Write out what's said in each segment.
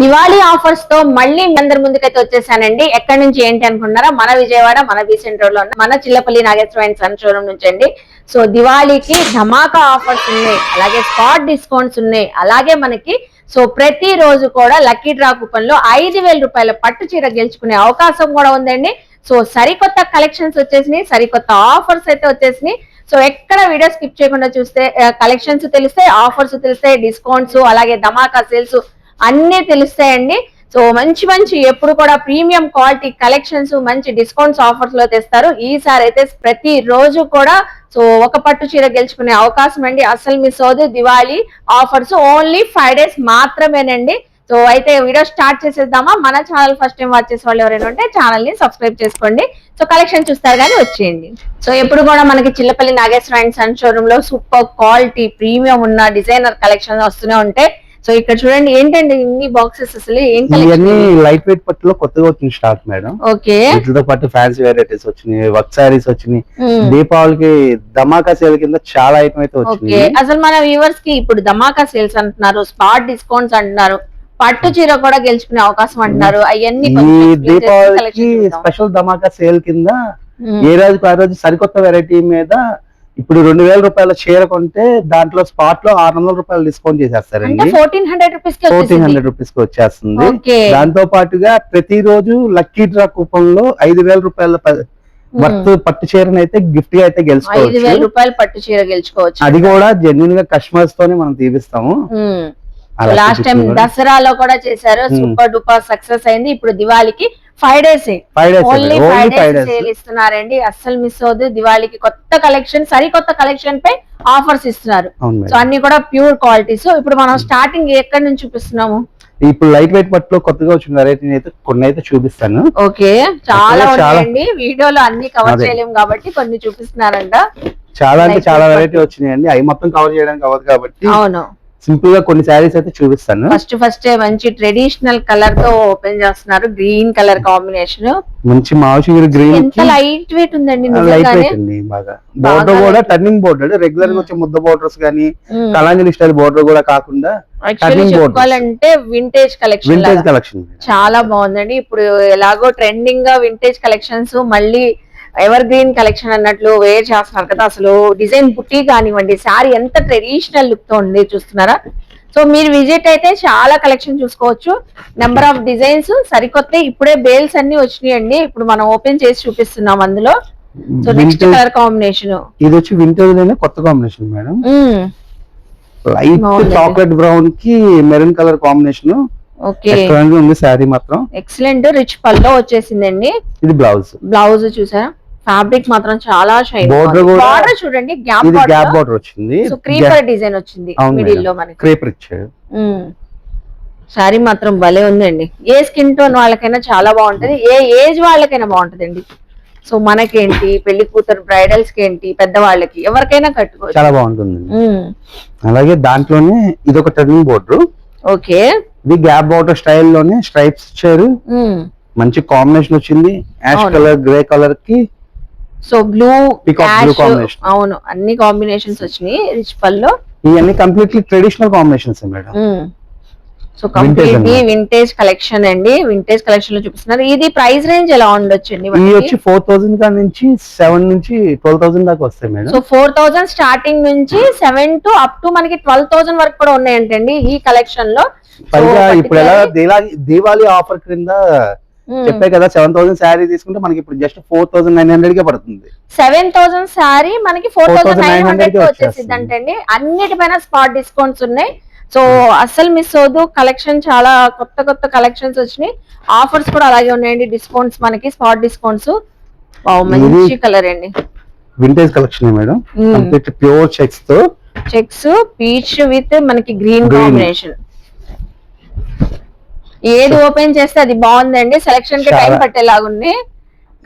దివాళీ ఆఫర్స్తో మళ్ళీ మీ అందరి ముందుకైతే వచ్చేసానండి. ఎక్కడి నుంచి ఏంటి అనుకున్నారా మన విజయవాడ మన బీసెంట్ రోడ్లో ఉన్న మన Chillapalli Nageswara and son showroom నుంచి అండి. సో దివాళీకి ధమాకా ఆఫర్స్ ఉన్నాయి. అలాగే స్పాట్ డిస్కౌంట్స్ ఉన్నాయి. అలాగే మనకి సో ప్రతి రోజు కూడా లక్కీ డ్రా కూపన్లో ఐదు వేల రూపాయల పట్టు చీర గెలుచుకునే అవకాశం కూడా ఉందండి. సో సరికొత్త కలెక్షన్స్ వచ్చేసినాయి. సరికొత్త ఆఫర్స్ అయితే వచ్చేసినాయి. సో ఎక్కడ వీడియో స్కిప్ చేయకుండా చూస్తే కలెక్షన్స్ తెలిస్తే ఆఫర్స్ తెలిస్తే డిస్కౌంట్స్ అలాగే ధమాకా సేల్స్ అన్ని తెలుస్తాయండి. సో మంచి మంచి ఎప్పుడు కూడా ప్రీమియం క్వాలిటీ కలెక్షన్స్ మంచి డిస్కౌంట్స్ ఆఫర్స్లో తెస్తారు. ఈసారి అయితే ప్రతి రోజు కూడా సో ఒక పట్టు చీర గెలుచుకునే అవకాశం అండి. అసలు మిస్ అవ్వదు Diwali offers only five days మాత్రమేనండి. సో అయితే వీడియో స్టార్ట్ చేసేద్దామా? మన ఛానల్ ఫస్ట్ టైం వాచ్ చేసే వాళ్ళు ఎవరైనా ఉంటే ఛానల్ని సబ్స్క్రైబ్ చేసుకోండి. సో కలెక్షన్ చూస్తారు కానీ వచ్చేయండి. సో ఎప్పుడు కూడా మనకి చిల్లపల్లి నాగేశ్వర అండ్ సన్ షోరూమ్లో సూపర్ క్వాలిటీ ప్రీమియం ఉన్న డిజైనర్ కలెక్షన్ వస్తూనే ఉంటాయి. సో ఇక్కడ చూడండి ఏంటండి ఇన్ని బాక్సెస్ అసలు? ఇవన్నీ లైట్ వెయిట్ పట్టులో కొత్తగా వచ్చిన స్టాక్ మేడం. ఓకే. వీటితో పాటు ఫ్యాన్సీ వెరైటీస్ వచ్చినాయి వర్క్ సారీస్ వచ్చినాయి. దీపావళికి ధమాకా సేల్ కింద చాలా ఐటమ్ అయితే వచ్చినాయి. అసలు మన వ్యూవర్స్కి ఇప్పుడు ధమాకా సేల్స్ అంటున్నారు స్పాట్ డిస్కౌంట్స్ అంటున్నారు పట్టు చీర కూడా గెలుచుకునే అవకాశం అంటున్నారు అవన్నీ దీపావళికి స్పెషల్ ధమాకా సేల్ కింద ఏ రోజు ఆ రోజు సరికొత్త వెరైటీ మీద ఇప్పుడు రెండు వేల రూపాయల చీర కొంటే దాంట్లో స్పాట్లో ఆరు వందల రూపాయలు డిస్కౌంట్ చేసేస్తారండి. ఫోర్టీన్ హండ్రెడ్ రూపీస్కి ఫోర్టీన్ హండ్రెడ్ రూపీస్కి వచ్చేస్తుంది. దాంతో పాటుగా ప్రతిరోజు లక్కీ డ్రా కూపన్లో ఐదు వేల రూపాయల వర్త్ పట్టు చీరను అయితే గిఫ్ట్గా అయితే గెలుచుకోవచ్చు. రూపాయలు పట్టు చీర గెలుచుకోవచ్చు. అది కూడా జెన్యున్గా కస్టమర్స్ తోనే మనం తీపిస్తాము. Last time. దసరాలో కూడా చేశారు. సూపర్ డూపర్ సక్సెస్ అయింది. ఇప్పుడు దివాళీకి five days only five days sale ఇస్తున్నారండి అస్సలు మిస్ అవ్వదు దివాళీకి కొత్త కలెక్షన్ సరికొత్త కలెక్షన్ పై ఆఫర్స్ ఇస్తున్నారు. సో అన్ని కూడా ప్యూర్ క్వాలిటీస్ ఇప్పుడు మనం స్టార్టింగ్ ఎక్కడి నుంచి చూపిస్తున్నాము? ఇప్పుడు లైట్ వెయిట్ పట్టులో కొత్తగా వచ్చిన వెరైటీ అయితే కొన్ని అయితే చూపిస్తాను. ఓకే చాలా ఉన్నాయండి. వీడియోలో అన్ని కవర్. చేయలేము కాబట్టి కొన్ని చూపిస్తున్నారంట. చాలా అంటే చాలా వెరైటీ వచ్చినాయండి. అవి మొత్తం కవర్ చేయడానికి అవ్వదు కాబట్టి అవును. సింపుల్గా కొన్ని శారీస్ అయితే చూపిస్తాను. ఫస్ట్ ఫస్ట్ మంచి ట్రెడిషనల్ కలర్తో ఓపెన్ చేస్తున్నారు. Green colour combination. మంచి మావసిగిరి గ్రీన్ లైట్ వెయిట్ ఉందండి లైట్ వెయిట్ అండి బాగా. బోర్డర్ కూడా. టర్నింగ్ బోర్డర్ రెగ్యులర్గా. వచ్చే ముద్ద borders Hmm. Kalanjali style border కూడా కాకుండా. చెప్పుకోవాలంటే వింటేజ్ కలెక్షన్ వింటేజ్ కలెక్షన్ చాలా బాగుందండి. ఇప్పుడు ఎలాగో ట్రెండింగ్గా వింటేజ్ కలెక్షన్స్ మళ్ళీ ఎవర్ గ్రీన్ కలెక్షన్ అన్నట్లు వేర్ చేస్తున్నారు కదా. అసలు డిజైన్ బుట్టి కానివ్వండి శారీ ఎంత ట్రెడిషనల్ లుక్తో ఉంది చూస్తున్నారా? సో మీరు విజిట్ అయితే చాలా కలెక్షన్ చూసుకోవచ్చు. నెంబర్ ఆఫ్ డిజైన్స్ సరికొత్త ఇప్పుడే బేల్స్ అన్ని వచ్చినాయండి. ఇప్పుడు మనం ఓపెన్ చేసి చూపిస్తున్నాం అందులో. సో నెక్స్ట్ కలర్ కాంబినేషన్ ఇది వచ్చి లోనే కొత్త కాంబినేషన్ మేడం. లైట్. చాక్లెట్ బ్రౌన్కి మెరూన్ కలర్ కాంబినేషన్ ఎక్సలెంట్ ఉంది శారీ మాత్రం. ఎక్సలెంట్ రిచ్ పల్లో వచ్చేసిందండి. ఇది బ్లౌజ్. బ్లౌజ్ చూసారా? ఫ్యాబ్రిక్ మాత్రం చాలా షైన్ బార్డర్ చూడండి గ్యాప్ గ్యాప్ బార్డర్ వచ్చింది. సో క్రీపర్ డిజైన్ వచ్చింది మిడిల్లో. మనకి. క్రేపర్ ఇచ్చాడు. సారీ మాత్రం భలే ఉందండి. ఏ స్కిన్ టోన్ వాళ్ళకైనా చాలా బాగుంటది. ఏ ఏజ్ వాళ్ళకైనా బాగుంటదండి. సో మనకేంటి? పెళ్ళి కూతురు బ్రైడల్స్కి ఏంటి? పెద్దవాళ్ళకి ఎవరికైనా కట్టుకోవచ్చు. చాలా బాగుంటుంది అలాగే దాంట్లోనే ఇది ఒక టర్నింగ్ బోర్డర్ ఓకే ఇది గ్యాప్ బార్డర్ స్టైల్లోనే స్ట్రైప్స్ ఇచ్చారు. మంచి కాంబినేషన్ వచ్చింది. యాష్. కలర్ గ్రే కలర్కి సో బ్లూ combination. అవును అన్ని కాంబినేషన్స్ వచ్చినాయి. రిచ్ పల్లో ఇవన్నీ completely traditional combinations madam. So completely అన్నమాట. వింటేజ్ కలెక్షన్ అండి. వింటేజ్ కలెక్షన్లో చూపిస్తున్నారు. ఇది ప్రైస్ రేంజ్ ఎలా ఉండొచ్చు అండి ఇవి వచ్చి ఫోర్ థౌసండ్ కా నుంచి సెవెన్ నుంచి ట్వెల్వ్ థౌసండ్ దాకా వస్తాయి madam. So four thousand starting నుంచి సెవెన్ టు అప్ టు మనకి ట్వెల్వ్ థౌసండ్ వరకు కూడా ఉన్నాయంటండి ఈ కలెక్షన్లో. పైగా ఇప్పుడు ఎలా దీవాళీ ఆఫర్ క్రింద చెప్పే కదా సెవెన్ థౌసండ్ శారీ తీసుకుంటే మనకి ఇప్పుడు just four thousand nine hundred కే పడుతుంది. సెవెన్ థౌసండ్ సారీ మనకి ఫోర్ థౌసండ్ నైన్ 4,900 హండ్రెడ్ వచ్చేసింది. అంటండి అన్నిటిపైన స్పాట్ డిస్కౌంట్స్ ఉన్నాయి. సో అస్సలు మిస్ అవ్వదు. కలెక్షన్ చాలా కొత్త కొత్త కలెక్షన్స్ వచ్చినాయి. ఆఫర్స్ కూడా అలాగే ఉన్నాయండి. డిస్కౌంట్స్ మనకి స్పాట్ డిస్కౌంట్స్ మంచి కలర్ అండి. Vintage collection madam? Hmm. Complete pure చెక్స్తో? Checks peach with మనకి గ్రీన్. కాంబినేషన్ ఏది ఓపెన్ చేస్తే అది బాగుందండి. సెలెక్షన్కి టైం. పట్టేలాగుంది.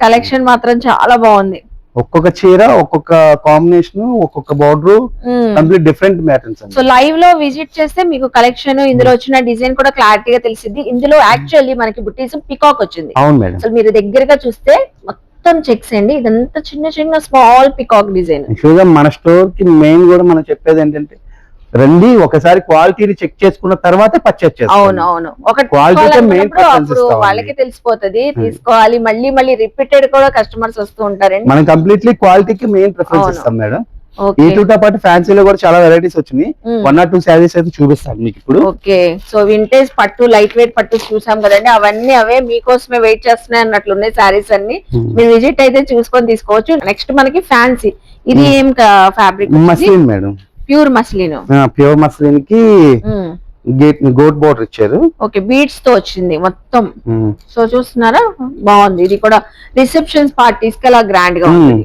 కలెక్షన్ మాత్రం చాలా బాగుంది. ఒక్కొక్క చీర ఒక్కొక్క కాంబినేషన్ ఒక్కొక్క border complete different patterns so లైవ్లో విజిట్ చేస్తే మీకు కలెక్షన్ ఇందులో వచ్చిన డిజైన్ కూడా క్లారిటీగా తెలిసింది ఇందులో యాక్చువల్లీ మనకి బుట్టీస్ పికాక్ వచ్చింది. అవును మేడం. అసలు మీరు దగ్గరగా చూస్తే మొత్తం చెక్స్ అండి. ఇదంతా చిన్న చిన్న స్మాల్ పికాక్ డిజైన్ యాక్చువల్గా మన స్టోర్కి మెయిన్ కూడా మనం చెప్పేది ఏంటంటే రండి ఒకసారి క్వాలిటీని చెక్ చేసుకున్న తర్వాతే పర్చేస్ అవును అవును. ఇస్తామండి. వాళ్ళకి తెలిసిపోతది. తీసుకోవాలి మళ్ళీ మళ్ళీ రిపీటెడ్ కూడా కస్టమర్స్ వస్తూ ఉంటారండి. మనం కంప్లీట్లీ క్వాలిటీకి మెయిన్ ప్రిఫరెన్స్. ఇస్తాం మేడం. ఓకే ఈ తో పాటు ఫ్యాన్సీలో కూడా చాలా వెరైటీస్ వచ్చినాయి. వన్ ఆర్ టూ శారీస్ అయితే చూపిస్తాను మీకు ఇప్పుడు. ఓకే సో వింటేజ్ పట్టు లైట్ వెయిట్ పట్టు చూసాం కదండి. అవన్నీ అవే మీకోసమే వెయిట్ చేస్తున్నాయి అన్నట్లు ఉన్నాయి సారీస్ అన్ని. Hmm. మీరు విజిట్ అయితే చూసుకొని తీసుకోవచ్చు. నెక్స్ట్ మనకి ఫ్యాన్సీ ఇది ఏం fabric muslin madam pure muslin. Pure మస్లిన్కి gate border ఇచ్చారు. ఓకే బీడ్స్తో వచ్చింది మొత్తం. సో చూస్తున్నారా? బాగుంది. ఇది కూడా రిసెప్షన్స్ పార్టీస్కి అలా గ్రాండ్గా. ఉంటుంది.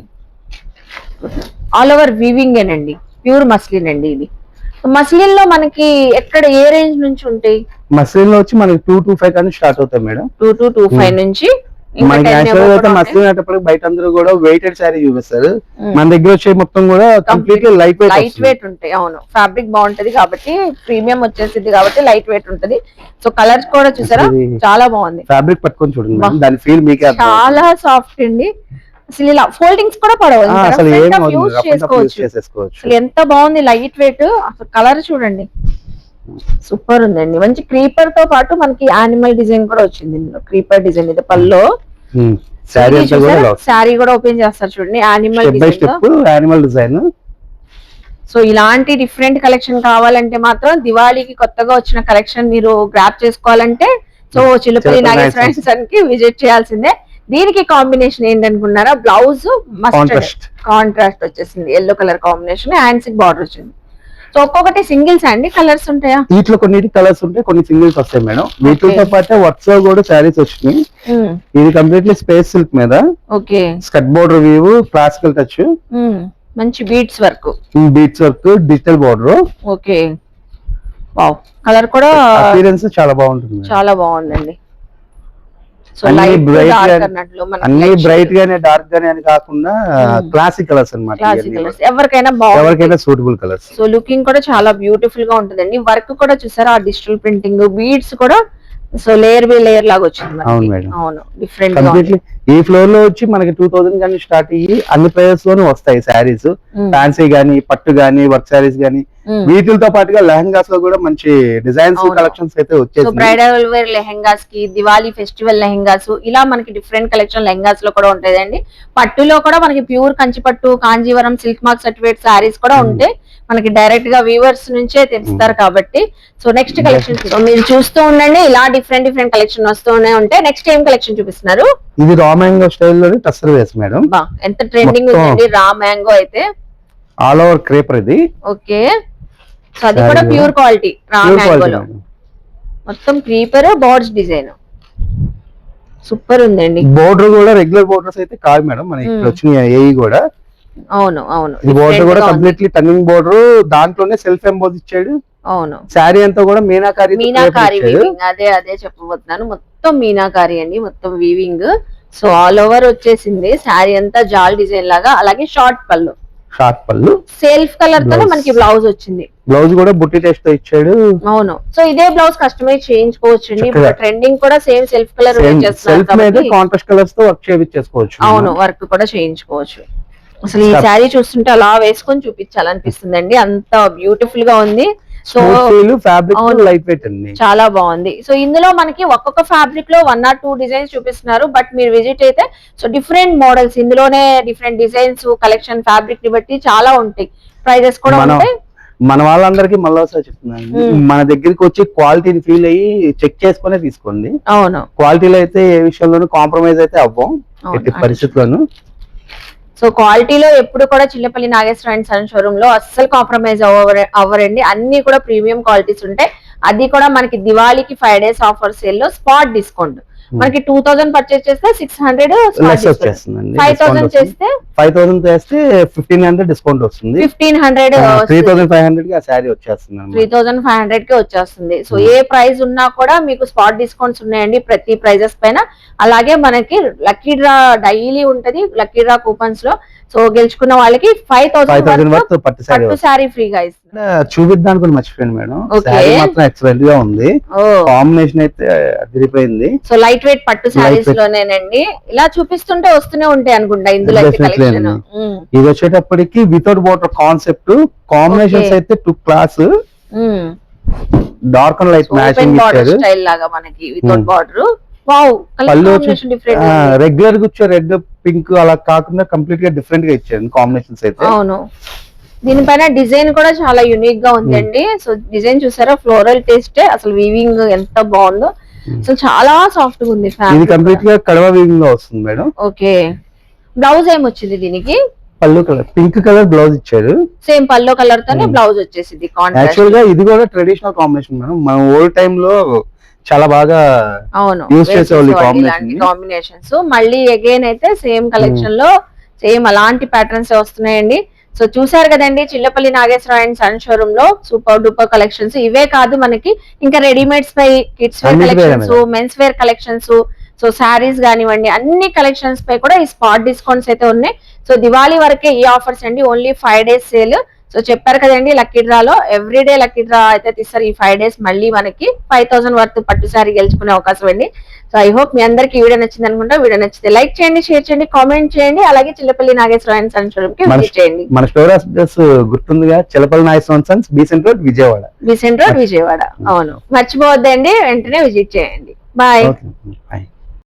ఆల్ ఓవర్ వీవింగ్ ఏనండి. ప్యూర్ మస్లిన్ అండి ఇది. మస్లిన్లో మనకి ఎక్కడ ఏ రేంజ్ నుంచి ఉంటాయి? మస్లిన్లో వచ్చి మనకి టూ టూ ఫైవ్ కానీ స్టార్ట్ అవుతాయి madam. Two to two five నుంచి మనకి 10 యాక్చువల్ above అయితే కూడా ఉంటాయి. మస్లిన్ అనేటప్పుడు బయట అందరూ కూడా వెయిటెడ్ శారీ చూపిస్తారు. మన దగ్గర వచ్చే మొత్తం కూడా completely light light weight weight ఉంటాయి అవును. ఫ్యాబ్రిక్ బాగుంటది కాబట్టి ప్రీమియం వచ్చేసింది కాబట్టి లైట్ వెయిట్ ఉంటది. సో కలర్స్ కూడా చూసారా? చాలా బాగుంది. ఫ్యాబ్రిక్ పట్టుకొని చూడండి. దాని ఫీల్ మీకే. చాలా సాఫ్ట్ అండి. అసలు ఇలా ఫోల్డింగ్స్ కూడా పడవు. చేసుకోవచ్చు. ఎంత బాగుంది లైట్ వెయిట్ అసలు కలర్ చూడండి. సూపర్ ఉందండి. మంచి క్రీపర్తో పాటు మనకి యానిమల్ డిజైన్ కూడా వచ్చింది ఇందులో. క్రీపర్ డిజైన్ ఇది పల్లో శారీ అంతా కూడా ఓపెన్ చేస్తారు చూడండి. యానిమల్ యానిమల్ డిజైన్ సో ఇలాంటి డిఫరెంట్ కలెక్షన్ కావాలంటే మాత్రం దివాళీకి కొత్తగా వచ్చిన కలెక్షన్ మీరు గ్రాప్ చేసుకోవాలంటే సో చిలుపల్లి చిలుపల్లి నాగేశ్వర కి విజిట్ చేయాల్సిందే. దీనికి కాంబినేషన్ ఏంటనుకున్నారా? Blouse Contrast. కాంట్రాస్ట్ వచ్చేసింది. Yellow colour combination hands border వచ్చింది సో ఒక్కొక్కటి సింగిల్స్ అండి? కలర్స్ ఉంటాయా? వీటిలో కొన్ని కలర్స్ ఉంటాయి కొన్ని సింగిల్స్ వస్తాయి మేడం. వీటితో పాటే వర్క్స్ కూడా శారీస్ వచ్చినాయి. ఇది కంప్లీట్లీ స్పేస్ సిల్క్ మీద. ఓకే స్కట్ బోర్డర్ వ్యూ క్లాసికల్ టచ్ మంచి beads work beads work digital border okay colour కూడా చాలా బాగుంటుంది. చాలా బాగుందండి. అన్ని బ్రైట్. గానే డార్క్ గానే అని కాకుండా. క్లాసిక్ కలర్స్ అనమాట ఎవరికైనా ఎవరికైనా సూటబుల్ కలర్స్ సో లుకింగ్ కూడా చాలా బ్యూటిఫుల్గా ఉంటుందండి. వర్క్ కూడా చూసారా? ఆ డిజిటల్ ప్రింటింగ్ బీడ్స్ కూడా సో లేయర్ బై లేయర్ లాగా వచ్చింది. అవును మేడం. అవును డిఫరెంట్. కంప్లీట్లీ ఈ ఫ్లోర్లో వచ్చి మనకి టూ థౌసండ్ కానీ స్టార్ట్ అయ్యి అన్ని ప్రైజెస్లోనే వస్తాయి శారీస్. ఫ్యాన్సీ గానీ పట్టు గానీ వర్క్ శారీస్ గానీ. వీటితో పాటుగా లెహంగాస్లో కూడా మంచి డిజైన్స్. కలెక్షన్స్ అయితే సో వచ్చేసి బ్రైడల్ వేర్ లెహెంగాస్కి దివాళీ ఫెస్టివల్ లెహెంగాస్ ఇలా మనకి డిఫరెంట్ కలెక్షన్ లెహెంగాస్లో కూడా ఉంటాయండి పట్టులో కూడా మనకి ప్యూర్ కంచి పట్టు Kanjeevaram silk mark certificate saris కూడా. ఉంటాయి మనకి డైరెక్ట్గా వీవర్స్ నుంచే తెస్తారు కాబట్టి. సో నెక్స్ట్ కలెక్షన్ మీరు చూస్తూ ఉండండి. ఇలా డిఫరెంట్ డిఫరెంట్ కలెక్షన్ వస్తూనే ఉంటాయి. నెక్స్ట్ ఏం కలెక్షన్ చూపిస్తున్నారు? ఇది రా మ్యాంగో స్టైల్లోని టస్సర్ వేస్ మేడం. బా ఎంత ట్రెండింగ్. ఉందండి. రా మ్యాంగో అయితే. ఆల్ ఓవర్ క్రేపర్ ఇది ఓకే. సో అది కూడా ప్యూర్ క్వాలిటీ రా మ్యాంగోలో మొత్తం క్రీపర్ బోర్డ్స్ డిజైన్ సూపర్ ఉందండి. బోర్డర్ కూడా రెగ్యులర్ బోర్డర్స్ అయితే కాదు మేడం. మన ఇక్కడ Hmm. వచ్చిన ఏఈ కూడా. అవును అవును. ఈ బోర్డర్ కూడా. కంప్లీట్లీ టర్నింగ్ బోర్డర్ దాంట్లోనే సెల్ఫ్ ఎంబోజ్ ఇచ్చాడు. అవును. శారీ అంతా కూడా మీనాకారి మీనాకారి వీవింగ్ అదే అదే చెప్పబోతున్నాను. మొత్తం మీనాకారి అండి మొత్తం వీవింగ్ సో ఆల్ ఓవర్ వచ్చేసింది. శారీ అంతా జాల్ డిజైన్ లాగా అలాగే short pallu. Short pallu. Self colour Blouse. మనకి బ్లౌజ్ వచ్చింది. బ్లౌజ్ కూడా బుట్టి టెస్ట్తో ఇచ్చాడు. అవును. సో ఇదే బ్లౌజ్ కస్టమైజ్ చేయించుకోవచ్చు అండి. ఇప్పుడు. ట్రెండింగ్ కూడా same self colour self contrast కలర్స్తో వర్క్ చేయించేసుకోవచ్చు. అవును వర్క్ కూడా చేయించుకోవచ్చు. అసలు ఈ. శారీ చూస్తుంటే అలా వేసుకొని చూపించాలనిపిస్తుందండి. అంత బ్యూటిఫుల్గా ఉంది. So fabric. లైట్ వెయిట్ అండి. చాలా బాగుంది. సో ఇందులో మనకి ఒక్కొక్క ఫ్యాబ్రిక్లో వన్ ఆర్ టూ డిజైన్స్ చూపిస్తున్నారు. బట్ మీరు విజిట్ అయితే సో డిఫరెంట్ మోడల్స్ ఇందులోనే డిఫరెంట్ డిజైన్స్ కలెక్షన్ ఫ్యాబ్రిక్ని బట్టి చాలా ఉంటాయి. ప్రైజెస్ కూడా ఉంటాయి. మన వాళ్ళందరికీ మళ్ళీ ఒకసారి చెప్తున్నాను Hmm. మన దగ్గరికి వచ్చి క్వాలిటీని ఫీల్ అయ్యి చెక్ చేసుకునే తీసుకోండి. అవును. క్వాలిటీలో అయితే ఏ విషయంలోనూ కాంప్రమైజ్ అయితే అవ్వం. ఎట్టి పరిస్థితుల్లోనూ. సో క్వాలిటీలో ఎప్పుడు కూడా చిల్లపల్లి నాగేశ్వర అండ్ సన్ షోరూమ్లో అస్సలు కాంప్రమైజ్ అవ్వ అవ్వరండి. అన్ని కూడా ప్రీమియం క్వాలిటీస్ ఉంటాయి అది కూడా మనకి దివాళీకి ఫైవ్ డేస్ ఆఫర్ సేల్లో స్పాట్ డిస్కౌంట్. మనకి టూ థౌసండ్ పర్చేస్ చేస్తే సిక్స్ హండ్రెడ్ లెస్ వచ్చేస్తుందండి ఫైవ్ థౌసండ్ చేస్తే ఫైవ్ థౌసండ్ చేస్తే ఫిఫ్టీన్ హండ్రెడ్ డిస్కౌంట్ వస్తుంది. Fifteen hundred three thousand five హండ్రెడ్కి ఆ శారీ వచ్చేస్తుంది త్రీ థౌసండ్ ఫైవ్ హండ్రెడ్కి వచ్చేస్తుంది. సో ఏ ప్రైస్ ఉన్నా కూడా మీకు స్పాట్ డిస్కౌంట్స్ ఉన్నాయండి ప్రతి ప్రైజెస్ పైన. అలాగే మనకి లక్కీ డ్రా డైలీ ఉంటది. లక్కీ డ్రా కూపన్స్లో సో గెలుచుకున్న వాళ్ళకి ఫైవ్ థౌసండ్ వర్త్ పట్టు శారీ ఫ్రీగా ఇస్తున్నారు చూపిద్దానికి కూడా మర్చిపోయాను మేడం. శారీ మాత్రం ఎక్సలెంట్గా ఉంది. కాంబినేషన్ అయితే అదిరిపోయింది. సో లైట్ వెయిట్ పట్టు శారీస్. లోనేనండి. ఇలా చూపిస్తుంటే వస్తూనే ఉంటాయి అనుకుంటా ఇందులో. ఇది వచ్చేటప్పటికి without border concept combinations Okay. అయితే two class dark and light matching style లాగా మనకి వితౌట్ Hmm. బార్డర్ వావ్ పళ్ళు రెగ్యులర్గా వచ్చే రెడ్ పింక్ అలా కాకుండా కంప్లీట్గా డిఫరెంట్గా ఇచ్చారు కాంబినేషన్స్ అయితే. అవును. దీనిపైన డిజైన్ కూడా చాలా యునిక్గా ఉందండి. సో డిజైన్ చూసారా? Floral taste. అసలు వీవింగ్ ఎంత బాగుందో. Hmm. సో చాలా సాఫ్ట్గా ఉంది ఇది కంప్లీట్గా కడవ వీవింగ్లో వస్తుంది మేడం. ఓకే. బ్లౌజ్ ఏమొచ్చింది దీనికి? Pallu colour pink colour blouse ఇచ్చారు. సేమ్ పల్లో కలర్ తోనే Hmm. బ్లౌజ్ వచ్చేసింది యాక్చువల్గా ఇది కూడా ట్రెడిషనల్ కాంబినేషన్ మేడం. మన ఓల్డ్ టైమ్లో చాలా బాగా అవును. Use చేసేవాళ్ళు. కాంబినేషన్స్ మళ్ళీ అగైన్ అయితే సేమ్ కలెక్షన్లో సేమ్ అలాంటి ప్యాటర్న్స్ వస్తున్నాయండి. సో చూసారు కదండి చిల్లపల్లి నాగేశ్వర అండ్ సన్ షోరూమ్లో సూపర్ డూపర్ కలెక్షన్స్ ఇవే కాదు మనకి ఇంకా రెడీమేడ్స్ పై కిడ్స్ వేరే collections men's wear collections so saris కానివ్వండి అన్ని కలెక్షన్స్ పై కూడా ఈ స్పాట్ డిస్కౌంట్స్ అయితే ఉన్నాయి. సో దివాళీ వరకే ఈ ఆఫర్స్ అండి. Only five days sale so చెప్పారు కదండి లక్కీ డ్రాలో ఎవ్రీ డే లక్కీ డ్రా అయితే తీస్తారు. ఈ ఫైవ్ డేస్ మళ్ళీ మనకి ఫైవ్ థౌసండ్ వర్త్ పట్టు సారీ గెలుచుకునే అవకాశం అండి. సో ఐ హోప్ మీ అందరికి ఈ వీడియో నచ్చింది అనుకుంటా. వీడియో నచ్చితే లైక్ చేయండి షేర్ చేయండి కామెంట్ చేయండి. అలాగే చిల్లపల్లి నాగేశ్వర అండ్ సన్ షోరూమ్కి మన- విజిట్ చేయండి. మన స్టోర్ అడ్రస్ గుర్తుందిగా? చిలపల్ noise sons Besant road Vijayawada. Besant road Vijayawada. అవును. మర్చిపోవద్దండి వెంటనే విజిట్ చేయండి. Bye bye